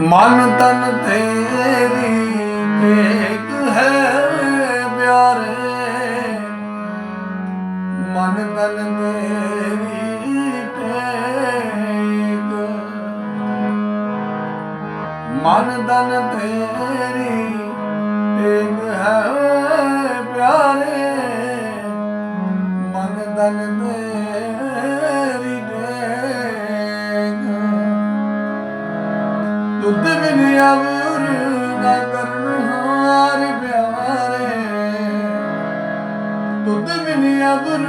ਮਨ ਤਨ ਤੇਰੀ ਟੇਕ ਹੈ ਪਿਆਰੇ। ਮਨ ਤਨ ਤੇਰੀ ਟੇਕ ਮਨ ਤਨ ਤੇਰੀ ਟੇਕ ਹੈ ਪਿਆਰੇ। ਮਨ ਤਨ ਤੇਰੀ ਤੁਧ ਬਿਨ ਅਵਰ ਨਾ ਕਰਨ ਹਾਰ ਪਿਆਰੇ। ਤੁਧ ਬਿਨ ਅਵਰ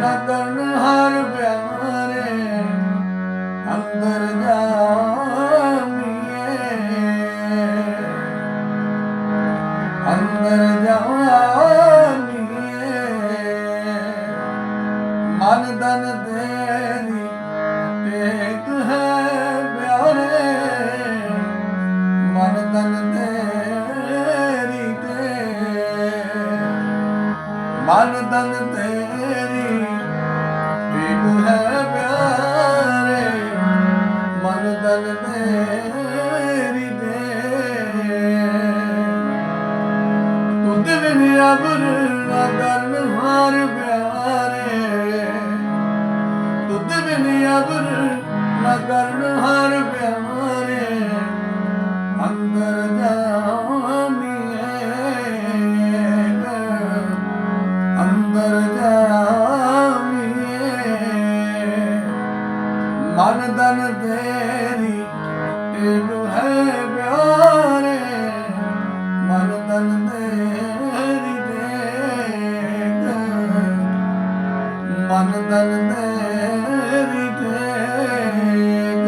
ਨਾ ਕਰਨ ਹਾਰ ਪਿਆਰੇ। ਅੰਦਰ ਜਾਮੀਏ ਅੰਦਰ ਜਾਮੀਏ ਮਨ ਦਨ ਮਨ ਤਨ ਤੇਰੀ ਟੇਕ ਮਨ ਦਨ ਤੇਰੀ ਟੇਕ ਹੈ ਪਿਆਰੇ ਮਨ ਤਨ ਤੇਰੀ ਟੇਕ ਤੁਧ ਬਿਨ ਅਬਰ ਨਾ ਕਰਨ ਹਾਰ ਪਿਆਰੇ ਤੁਧ ਬਿਨ ਅਬਰ ਨਾ ਕਰਨ ਹਾਰ ਪਿਆਰੇ ਧਨ ਧਨ ਤੇਰੀ ਤੈਨੂੰ ਹੈ ਪਿਆਰੇ। ਮਨ ਤਨ ਤੇਰੀ ਦੇਖ। ਮਨ ਧਨ ਤੇਰੀ ਦੇਖ।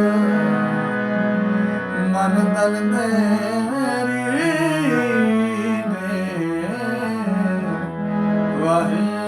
ਮਨ ਧਨ ਤੇਰੀ ਦੇ ਵਾਹਿਗੁਰੂ।